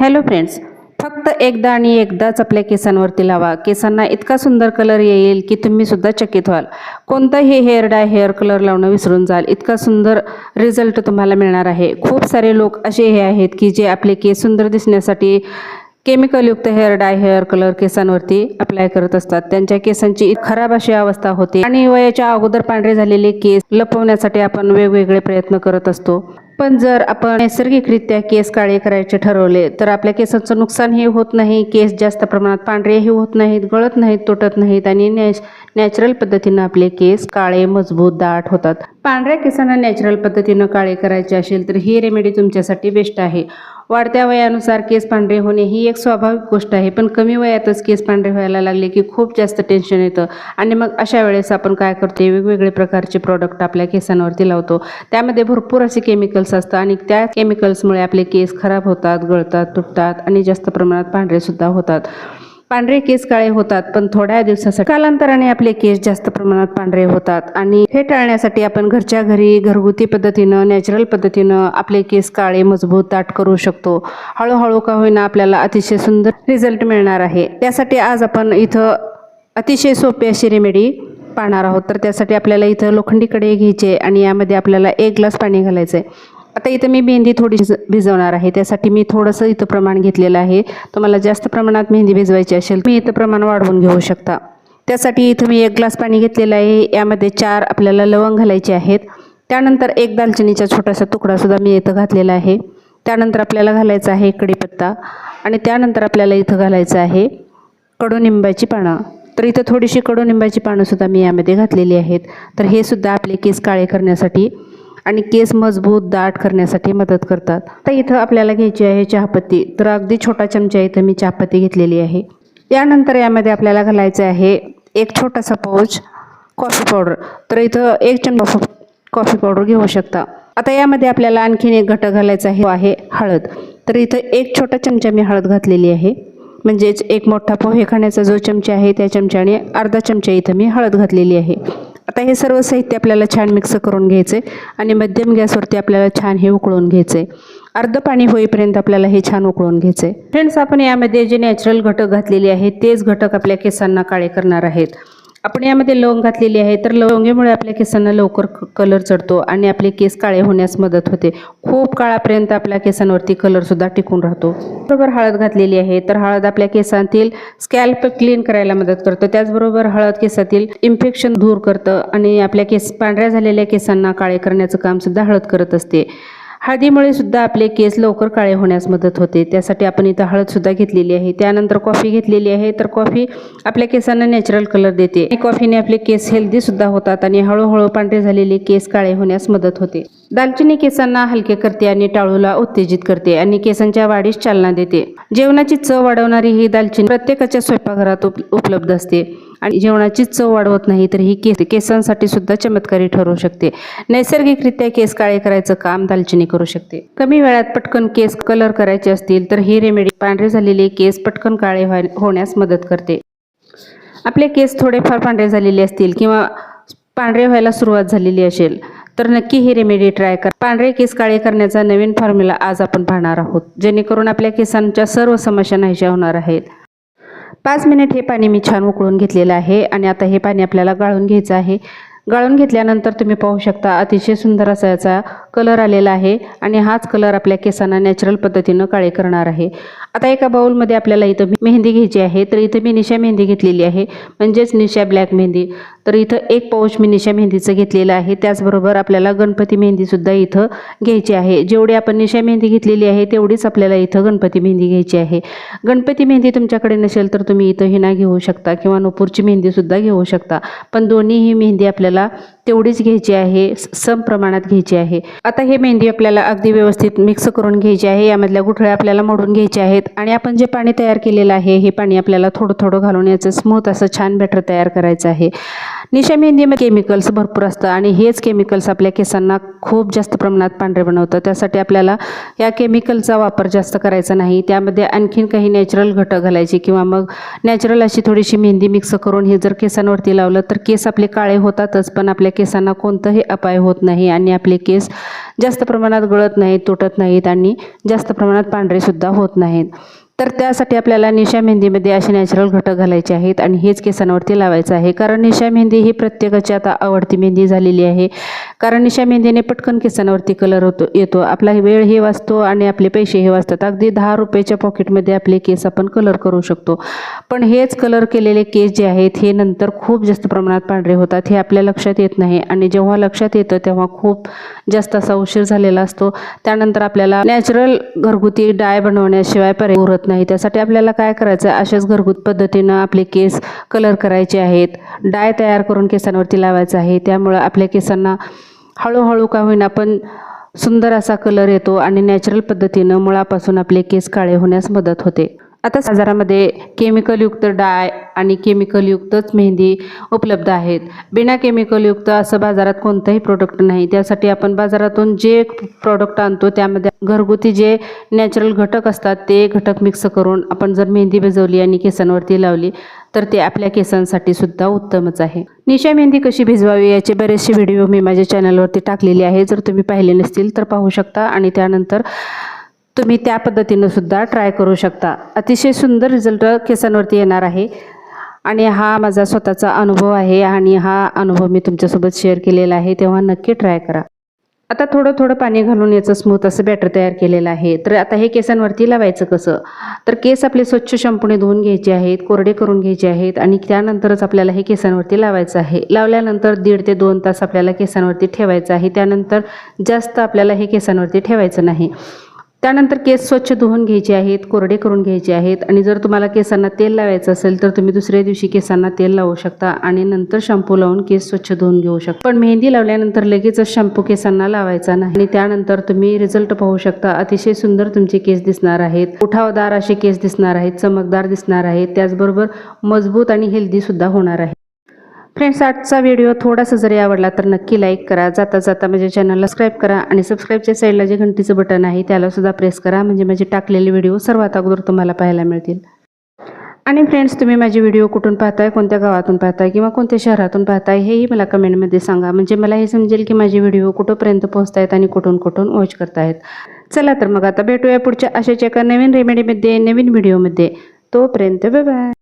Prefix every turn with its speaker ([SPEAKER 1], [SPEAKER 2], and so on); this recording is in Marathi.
[SPEAKER 1] हॅलो फ्रेंड्स फक्त एकदा आणि एकदाच आपल्या केसांवरती लावा. केसांना इतका सुंदर कलर येईल की तुम्ही सुद्धा चकित व्हाल. कोणताही हेअर डाय हेअर कलर लावणं विसरून जाल. इतका सुंदर रिझल्ट तुम्हाला मिळणार आहे. खूप सारे लोक असे हे आहेत की जे आपले केस सुंदर दिसण्यासाठी केमिकलयुक्त हेअर डाय हेअर कलर केसांवरती अप्लाय करत असतात. त्यांच्या केसांची खराब अशी अवस्था होते. आणि वयाच्या अगोदर पांढरे झालेले केस लपवण्यासाठी आपण वेगवेगळे प्रयत्न करत असतो. पण जर आपण नैसर्गिकरित्या केस काळे करायचे ठरवले तर आपल्या केसांचं नुकसानही होत नाही. केस जास्त प्रमाणात पांढरेही होत नाहीत गळत नाहीत तुटत नाहीत आणि नॅच नॅचरल पद्धतीनं आपले केस काळे मजबूत दाट होतात. पांढऱ्या केसांना नॅचरल पद्धतीनं काळे करायचे असेल तर ही रेमेडी तुमच्यासाठी बेस्ट आहे. वाढत्या वयानुसार केस पांढरे होणे ही एक स्वाभाविक गोष्ट आहे. पण कमी वयातच केस पांढरे व्हायला लागले की खूप जास्त टेन्शन येतं. आणि मग अशा वेळेस आपण काय करतो वेगवेगळे प्रकारचे प्रॉडक्ट आपल्या केसांवरती लावतो. त्यामध्ये भरपूर असे केमिकल्स असतात आणि त्या केमिकल्समुळे आपले केस खराब होतात गळतात तुटतात आणि जास्त प्रमाणात पांढरेसुद्धा होतात. पांढरे केस काळे होतात पण थोड्या दिवसासाठी कालांतराने आपले केस जास्त प्रमाणात पांढरे होतात. आणि हे टाळण्यासाठी आपण घरच्या घरी घरगुती पद्धतीनं नॅचरल पद्धतीनं आपले केस काळे मजबूत दाट करू शकतो. हळूहळू का होईना आपल्याला अतिशय सुंदर रिझल्ट मिळणार आहे. त्यासाठी आज आपण इथं अतिशय सोपी अशी रेमेडी पाहणार आहोत. तर त्यासाठी आपल्याला इथं लोखंडी कढई घ्यायची आणि यामध्ये आपल्याला एक ग्लास पाणी घालायचं आहे आता इथं मी मेहंदी थोडी भिजवणार आहे. त्यासाठी मी थोडंसं इथं प्रमाण घेतलेलं आहे. तुम्हाला जास्त प्रमाणात मेहंदी भिजवायची असेल तुम्ही इथं प्रमाण वाढवून घेऊ शकता. त्यासाठी इथं मी एक ग्लास पाणी घेतलेलं आहे. यामध्ये चार आपल्याला लवंग घालायचे आहेत. त्यानंतर एक दालचिनीचा छोटासा तुकडासुद्धा मी इथं घातलेला आहे. त्यानंतर आपल्याला घालायचा आहे कढीपत्ता आणि त्यानंतर आपल्याला इथं घालायचं आहे कडुनिंबाची पानं. तर इथं थोडीशी कडुनिंबाची पानंसुद्धा मी यामध्ये घातलेली आहेत. तर हे सुद्धा आपले केस काळे करण्यासाठी आणि केस मजबूत दाट करण्यासाठी मदत करतात. तर इथं आपल्याला घ्यायची आहे चहापत्ती. तर अगदी छोटा चमचा इथं मी चहापत्ती घेतलेली आहे. त्यानंतर यामध्ये आपल्याला घालायचं आहे एक छोटासा पाऊच कॉफी पावडर. तर इथं एक चमचा कॉफी पावडर घेऊ शकता. आता यामध्ये आपल्याला आणखीन एक घटक घालायचा आहे हळद. तर इथं एक छोटा चमचा मी हळद घातलेली आहे. म्हणजेच एक मोठा पोहे खाण्याचा जो चमचा आहे त्या चमच्याने अर्धा चमचा इथं मी हळद घातलेली आहे. आता हे सर्व साहित्य आपल्याला छान मिक्स करून घ्यायचं आहे आणि मध्यम गॅसवरती आपल्याला छान हे उकळून घ्यायचं. आहे अर्ध पाणी होईपर्यंत आपल्याला हे छान उकळून घ्यायचं. आहे फ्रेंड्स आपण यामध्ये जे नॅचरल घटक घातलेले आहेत तेच घटक आपल्या केसांना काळे करणार आहेत. आपण यामध्ये लवंग घातलेली आहे. तर लवंगेमुळे आपल्या केसांना लवकर कलर चढतो आणि आपले केस काळे होण्यास मदत होते. खूप काळापर्यंत आपल्या केसांवरती कलरसुद्धा टिकून राहतो. बरोबर हळद घातलेली आहे. तर हळद आपल्या केसांतील स्कॅल्प क्लीन करायला मदत करतं. त्याचबरोबर हळद केसातील इन्फेक्शन दूर करतं आणि आपल्या केस पांढऱ्या झालेल्या केसांना काळे करण्याचं कामसुद्धा हळद करत असते. हळदीमुळे सुद्धा आपले केस लवकर काळे होण्यास मदत होते. त्यासाठी आपण इथं हळदसुद्धा घेतलेली आहे. त्यानंतर कॉफी घेतलेली आहे. तर कॉफी आपल्या केसांना नॅचरल कलर देते. आणि कॉफीने आपले केस हेल्दी सुद्धा होतात आणि हळूहळू पांढरे झालेले केस काळे होण्यास मदत होते. दालचिनी केसांना हलके करते आणि टाळूला उत्तेजित करते आणि केसांच्या वाढीस चालना देते. जेवणाची चव वाढवणारी ही दालचिनी प्रत्येकाच्या स्वयंपाकघरात उपलब्ध असते. आणि जेवणाची चव वाढवत नाही तर ही केस केसांसाठी सुद्धा चमत्कारी ठरू शकते. नैसर्गिकरित्या केस काळे करायचं काम दालचिनी करू शकते. कमी वेळात पटकन केस कलर करायचे असतील तर ही रेमेडी पांढरे झालेले केस पटकन काळे व्हाय होण्यास मदत करते. आपले केस थोडेफार पांढरे झालेले असतील किंवा पांढरे व्हायला सुरुवात झालेली असेल तर नक्की ही रेमेडी ट्राय करा. पांढरे केस काळे करण्याचा नवीन फॉर्म्युला आज आपण पाहणार आहोत जेणेकरून आपल्या केसांच्या सर्व समस्या नाहीशा होणार आहेत. पाच मिनिट हे पाणी मी छान उकळून घेतलेलं आहे आणि आता हे पाणी आपल्याला गाळून घ्यायचं आहे. गाळून घेतल्यानंतर तुम्ही पाहू शकता अतिशय सुंदर असा याचा कलर आलेला आहे आणि हाच कलर आपल्या केसांना नॅचरल पद्धतीनं काळे करणार आहे. आता एका बाउलमध्ये आपल्याला इथं मेहंदी घ्यायची आहे तर इथं मी निशा मेहंदी घेतलेली आहे. म्हणजेच निशा ब्लॅक मेहंदी. तर इथं एक पाऊच मी निशा मेहंदीचं घेतलेलं आहे. त्याचबरोबर आपल्याला गणपती मेहंदीसुद्धा इथं घ्यायची आहे. जेवढी आपण निशा मेहंदी घेतलेली आहे तेवढीच आपल्याला इथं गणपती मेहंदी घ्यायची आहे. गणपती मेहंदी तुमच्याकडे नसेल तर तुम्ही इथं हिना घेऊ शकता किंवा नुपूरची मेहंदीसुद्धा घेऊ शकता. पण दोन्हीही मेहंदी आपल्याला तेवढीच घ्यायची आहे सम प्रमाणात घ्यायची आहे. आता हे मेहंदी आपल्याला अगदी व्यवस्थित मिक्स करून घ्यायची आहे यामधल्या गुठळ्या आपल्याला मोडून घ्यायच्या आहेत आणि आपण जे पाणी तयार केलेलं आहे हे पाणी आपल्याला थोडं थोडं घालून याचं स्मूथ असं छान बॅटर तयार करायचं आहे. निशा मेहंदीमध्ये केमिकल्स भरपूर असतं आणि हेच केमिकल्स आपल्या केसांना खूप जास्त प्रमाणात पांढरे बनवतं. त्यासाठी आपल्याला या केमिकलचा वापर जास्त करायचा नाही. त्यामध्ये आणखीन काही नॅचरल घटक घालायचे किंवा मग नॅचरल अशी थोडीशी मेहंदी मिक्स करून हे जर केसांवरती लावलं तर केस आपले काळे होतातच पण आपल्या केसांना कोणतंही अपाय होत नाही आणि आपले केस जास्त प्रमाणात गळत नाहीत तुटत नाहीत आणि जास्त प्रमाणात पांढरेसुद्धा होत नाहीत. तर त्यासाठी आपल्याला निशा मेहंदीमध्ये असे नॅचरल घटक घालायचे आहेत आणि हेच केसांवरती लावायचं आहे. कारण निशा मेहंदी ही प्रत्येकाची आता आवडती मेहंदी झालेली आहे. कारण निशा मेहंदीने पटकन केसांवरती कलर होतो येतो. आपला वेळ हे वाचतो आणि आपले पैसे हे वाचतात. अगदी दहा रुपयाच्या पॉकेटमध्ये आपले केस आपण कलर करू शकतो. पण हेच कलर केलेले केस जे आहेत हे नंतर खूप जास्त प्रमाणात पांढरे होतात. हे आपल्या लक्षात येत नाही आणि जेव्हा लक्षात येतं तेव्हा खूप जास्त असा उशीर झालेला असतो. त्यानंतर आपल्याला नॅचरल घरगुती डाय बनवण्याशिवाय पर्याय उरत नाही. त्यासाठी आपल्याला काय करायचं आहे अशाच घरगुत पद्धतीनं आपले केस कलर करायचे आहेत. डाय तयार करून केसांवरती लावायचं आहे. त्यामुळं आपल्या केसांना हळूहळू का होईना पण सुंदर असा कलर येतो आणि नॅचरल पद्धतीनं मुळापासून आपले केस काळे होण्यास मदत होते. आता बाजारामध्ये केमिकलयुक्त डाय आणि केमिकलयुक्तच मेहंदी उपलब्ध आहेत. बिना केमिकलयुक्त असं बाजारात कोणतंही प्रोडक्ट नाही. त्यासाठी आपण बाजारातून जे प्रोडक्ट आणतो त्यामध्ये घरगुती जे नॅचरल घटक असतात ते घटक मिक्स करून आपण जर मेहंदी भिजवली आणि केसांवरती लावली तर ते आपल्या केसांसाठी सुद्धा उत्तमच आहे. निशा मेहंदी कशी भिजवावी याचे बरेचसे व्हिडिओ मी माझ्या चॅनलवरती टाकलेले आहे जर तुम्ही पाहिले नसतील तर पाहू शकता आणि त्यानंतर तुम्ही त्या पद्धतीनं सुद्धा ट्राय करू शकता. अतिशय सुंदर रिझल्ट केसांवरती येणार आहे. आणि हा माझा स्वतःचा अनुभव आहे आणि हा अनुभव मी तुमच्यासोबत शेअर केलेला आहे तेव्हा नक्की ट्राय करा. आता थोडं थोडं पाणी घालून याचं स्मूथ असं बॅटर तयार केलेलं आहे. तर आता हे केसांवरती लावायचं कसं? तर केस आपले स्वच्छ शॅम्पूने धुवून घ्यायचे आहेत कोरडे करून घ्यायचे आहेत आणि त्यानंतरच आपल्याला हे केसांवरती लावायचं आहे. लावल्यानंतर दीड ते दोन तास आपल्याला केसांवरती ठेवायचं आहे. त्यानंतर जास्त आपल्याला हे केसांवरती ठेवायचं नाही. त्यानंतर केस स्वच्छ धुवून घ्यायचे आहेत कोरडे करून घ्यायचे आहेत. आणि जर तुम्हाला केसांना तेल लावायचं असेल तर तुम्ही दुसऱ्या दिवशी केसांना तेल लावू शकता आणि नंतर शॅम्पू लावून केस स्वच्छ धुवून घेऊ शकता. पण मेहंदी लावल्यानंतर लगेचच शॅम्पू केसांना लावायचा नाही. आणि त्यानंतर तुम्ही रिझल्ट पाहू शकता अतिशय सुंदर तुमचे केस दिसणार आहेत. उठावदार असे केस दिसणार आहेत चमकदार दिसणार आहेत. त्याचबरोबर मजबूत आणि हेल्दी सुद्धा होणार आहे. फ्रेंड्स आजचा व्हिडिओ थोडासा जरी आवडला तर नक्की लाईक करा. जाता जाता माझ्या चॅनलला सबस्क्राईब करा आणि सबस्क्राईबच्या साईडला जे घंटीचं बटन आहे त्यालासुद्धा प्रेस करा. म्हणजे माझे टाकलेले व्हिडिओ सर्वात अगोदर तुम्हाला पाहायला मिळतील. आणि फ्रेंड्स तुम्ही माझे व्हिडिओ कुठून पाहताय कोणत्या गावातून पाहताय किंवा कोणत्या शहरातून पाहताय हेही मला कमेंटमध्ये सांगा. म्हणजे मला हे समजेल की माझे व्हिडिओ कुठंपर्यंत पोहोचतायत आणि कुठून कुठून वॉच करतायत. चला तर मग आता भेटूया पुढच्या अशाच एका नवीन रेमेडीमध्ये नवीन व्हिडिओमध्ये तोपर्यंत बाय